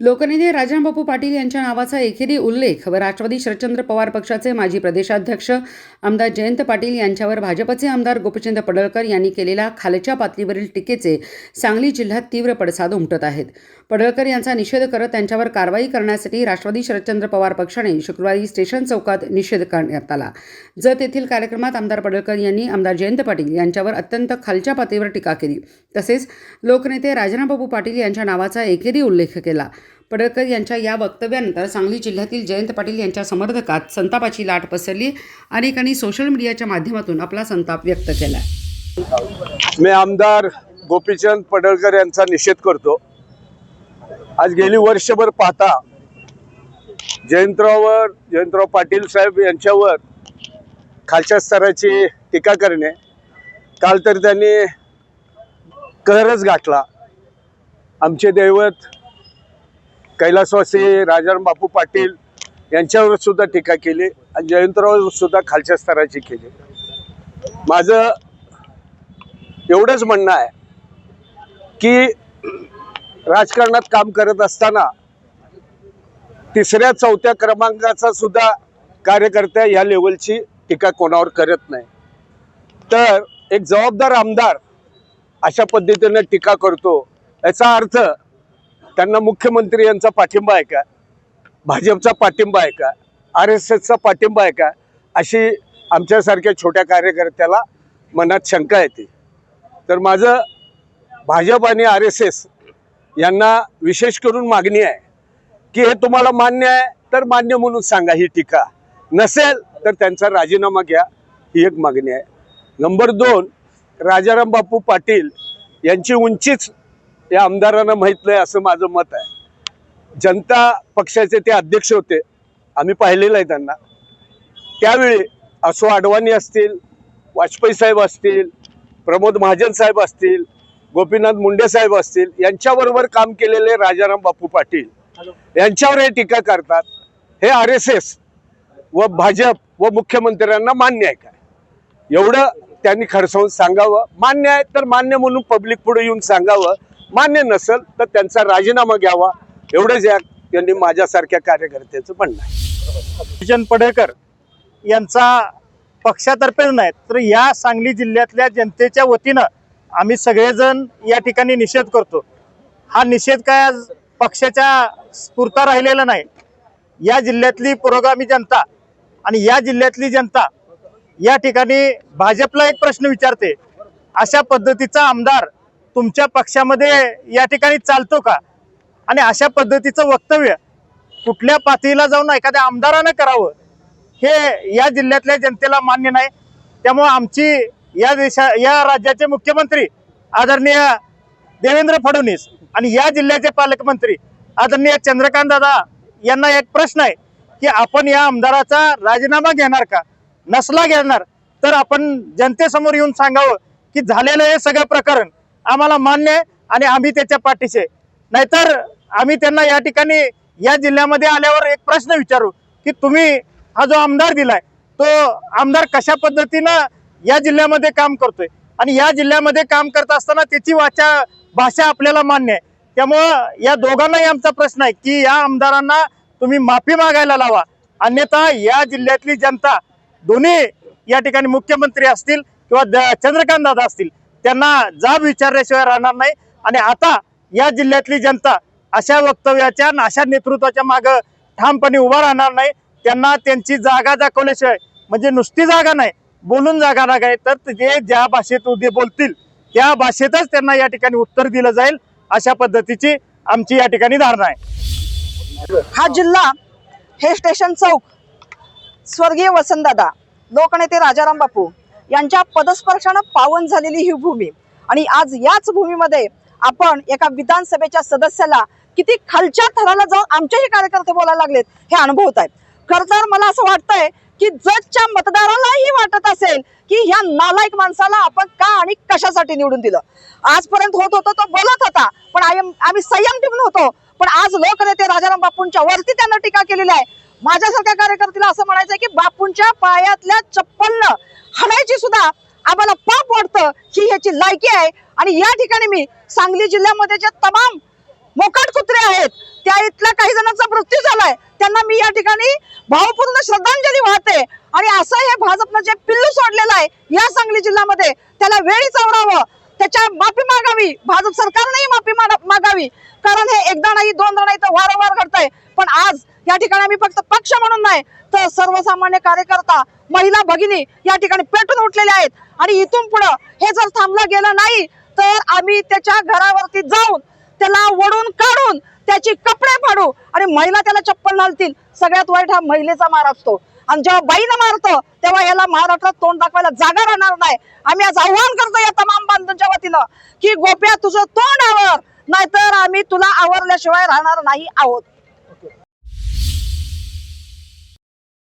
लोकनेते राजनबापू पाटील यांच्या नावाचा एकेरी उल्लेख व राष्ट्रवादी शरदचंद्र पवार पक्षाचे माजी प्रदेशाध्यक्ष आमदार जयंत पाटील यांच्यावर भाजपचे आमदार गोपचंद पडळकर यांनी केलेल्या खालच्या पातळीवरील टीकेचे सांगली जिल्ह्यात तीव्र पडसाद उमटत आहेत. पडळकर यांचा निषेध करत त्यांच्यावर कारवाई करण्यासाठी राष्ट्रवादी शरदचंद्र पवार पक्षाने शुक्रवारी स्टेशन चौकात निषेध करण्यात आला. जत येथील कार्यक्रमात आमदार पडळकर यांनी आमदार जयंत पाटील यांच्यावर अत्यंत खालच्या पातळीवर टीका केली. तसेच लोकनेते राजनाबापू पाटील यांच्या नावाचा एकेरी उल्लेख केला. पडळकर यांच्या या वक्तव्यानंतर सांगली जिल्ह्यातील जयंत पाटील यांच्या समर्थकात संतापाची लाट पसरली अनेकांनी सोशल मीडियाच्या माध्यमातून आपला संताप व्यक्त केला. मी आमदार गोपीचंद पडळकर यांचा निषेध करतो. आज गेली वर्षभर पाहता जयंतराववर जयंतराव पाटील साहेब यांच्यावर खालच्या स्तराची टीका करणे काल तर त्यांनी कहरच गाठला. आमचे दैवत कैलासवासी राजाराम बापू पाटील यांच्यावर सुद्धा टीका केली आणि जयंतराव सुद्धा खालच्या स्तराची केली. माझं एवढंच म्हणणं आहे की राजकारणात काम करत असताना तिसऱ्या चौथ्या क्रमांकाचा सुद्धा कार्यकर्त्या या लेवलची टीका कोणावर करत नाही. तर एक जबाबदार आमदार अशा पद्धतीने टीका करतो. याचा अर्थ त्यांना मुख्यमंत्री यांचा पाठिंबा आहे का? भाजपचा पाठिंबा आहे का? आर एस एसचा पाठिंबा आहे का? अशी आमच्यासारख्या छोट्या कार्यकर्त्याला मनात शंका येते. तर माझं भाजप आणि आर एस एस यांना विशेष करून मागणी आहे की हे तुम्हाला मान्य आहे तर मान्य म्हणून सांगा ही टीका. नसेल तर त्यांचा राजीनामा घ्या ही एक मागणी आहे. नंबर दोन राजाराम बापू पाटील यांची उंचीच या आमदारांना माहीत नाही असं माझं मत आहे. जनता पक्षाचे ते अध्यक्ष होते. आम्ही पाहिलेलं आहे त्यांना. त्यावेळी असो अडवाणी असतील वाजपेयी साहेब असतील प्रमोद महाजन साहेब असतील गोपीनाथ मुंडे साहेब असतील यांच्याबरोबर काम केलेले राजाराम बापू पाटील यांच्यावर हे टीका करतात. हे आर एस एस व भाजप व मुख्यमंत्र्यांना मान्य आहे काय? एवढं त्यांनी खडसावून सांगावं. मान्य आहे तर मान्य म्हणून पब्लिक पुढे येऊन सांगावं. मान्य नसेल तर त्यांचा राजीनामा घ्यावा. एवढंच या त्यांनी माझ्यासारख्या कार्यकर्त्याचं म्हणणं आहे. किशन पडळकर यांचा पक्षातर्फेच नाही तर या सांगली जिल्ह्यातल्या जनतेच्या वतीनं आम्ही सगळेजण या ठिकाणी निषेध करतो. हा निषेध काय आज पक्षाच्या स्फूर्ता राहिलेला नाही. या जिल्ह्यातली पुरोगामी जनता आणि या जिल्ह्यातली जनता या ठिकाणी भाजपला एक प्रश्न विचारते. अशा पद्धतीचा आमदार तुमच्या पक्षामध्ये या ठिकाणी चालतो का? आणि अशा पद्धतीचं वक्तव्य कुठल्या पातळीला जाऊन एखाद्या आमदारानं करावं हे या जिल्ह्यातल्या जनतेला मान्य नाही. त्यामुळे आमची या देशा या राज्याचे मुख्यमंत्री आदरणीय देवेंद्र फडणवीस आणि या जिल्ह्याचे पालकमंत्री आदरणीय चंद्रकांत दादा यांना एक प्रश्न आहे की आपण या आमदाराचा राजीनामा घेणार का? नसला घेणार तर आपण जनतेसमोर येऊन सांगावं की झालेलं हे सगळं प्रकरण आम्हाला मान्य आहे आणि आम्ही त्याच्या पाठीशी आहे. नाहीतर आम्ही त्यांना या ठिकाणी या जिल्ह्यामध्ये आल्यावर एक प्रश्न विचारू की तुम्ही हा जो आमदार दिलाय तो आमदार कशा पद्धतीनं या जिल्ह्यामध्ये काम करतोय? आणि या जिल्ह्यामध्ये काम करत असताना त्याची वाचा भाषा आपल्याला मान्य आहे. त्यामुळं या दोघांनाही आमचा प्रश्न आहे की या आमदारांना तुम्ही माफी मागायला लावा. अन्यथा या जिल्ह्यातली जनता दोन्ही या ठिकाणी मुख्यमंत्री असतील किंवा द- चंद्रकांत दादा असतील त्यांना जाब विचारल्याशिवाय राहणार नाही. आणि आता या जिल्ह्यातली जनता अशा वक्तव्याच्या आणि अशा नेतृत्वाच्या मागं ठामपणे उभा राहणार नाही. त्यांना त्यांची जागा दाखवल्याशिवाय म्हणजे नुसती जागा नाही बोलून जागा लागाय तर ते ज्या भाषेत उद्या बोलतील त्या भाषेतच त्यांना या ठिकाणी उत्तर दिलं जाईल अशा पद्धतीची आमची या ठिकाणी धारणा आहे. हा जिल्हा हे स्टेशन चौक स्वर्गीय वसंतदादा लोकनेते राजाराम बापू यांच्या पदस्पर्शानं पावन झालेली ही भूमी. आणि आज याच भूमीमध्ये आपण एका विधानसभेच्या सदस्याला किती खालच्या थराला जाऊन आमचेही कार्यकर्ते बोलायला लागलेत हे अनुभवत आहेत. खर तर मला असं वाटतंय की जजच्या मतदारालाही वाटत असेल की ह्या नालायक माणसाला आपण का आणि कशासाठी निवडून दिलं. आजपर्यंत होत होतो तो बोलत होता पण आयम- आम्ही संयम ठेवून होतो. पण आज लोकनेते राजाराम बापूंच्या वरती त्यांना टीका केलेली आहे. माझ्यासारख्या कार्यकर्त्याला असं म्हणायचं की बापूंच्या पायातल्या चप्पल हाणायची सुद्धा आम्हाला पाप वाटतं ही ह्याची लायकी आहे. आणि या ठिकाणी मी सांगली जिल्ह्यामध्ये जे तमाम मोकाट कुत्रे आहेत त्या इथल्या काही जणांचा मृत्यू झालाय. त्यांना मी या ठिकाणी भावपूर्ण श्रद्धांजली वाहते. आणि असं हे भाजपनं जे पिल्लू सोडलेलं आहे या सांगली जिल्ह्यामध्ये त्याला वेळीच आवरावं. त्याच्या माफी मागावी. भाजप सरकारनेही माफी मागावी. कारण हे एकदा नाही दोनदा नाही तर वारंवार घडतंय. पण आज या ठिकाणी आम्ही फक्त पक्ष म्हणून नाही तर सर्वसामान्य कार्यकर्ता महिला भगिनी या ठिकाणी पेटून उठलेल्या आहेत. आणि इथून पुढं हे जर थांबलं गेलं नाही तर आम्ही त्याच्या घरावरती जाऊन त्याला ओढून काढून त्याची कपडे फाडू आणि महिला त्याला चप्पल घालतील. सगळ्यात वाईट हा महिलेचा मार असतो. आणि जेव्हा बाईनं मारतो तेव्हा याला महाराष्ट्रात तोंड दाखवायला जागा राहणार नाही. आम्ही आज आव्हान करतो या तमाम बांधवांच्या वतीनं की गोप्या तुझं तोंड आवर नाहीतर आम्ही तुला आवरल्याशिवाय राहणार नाही आहोत.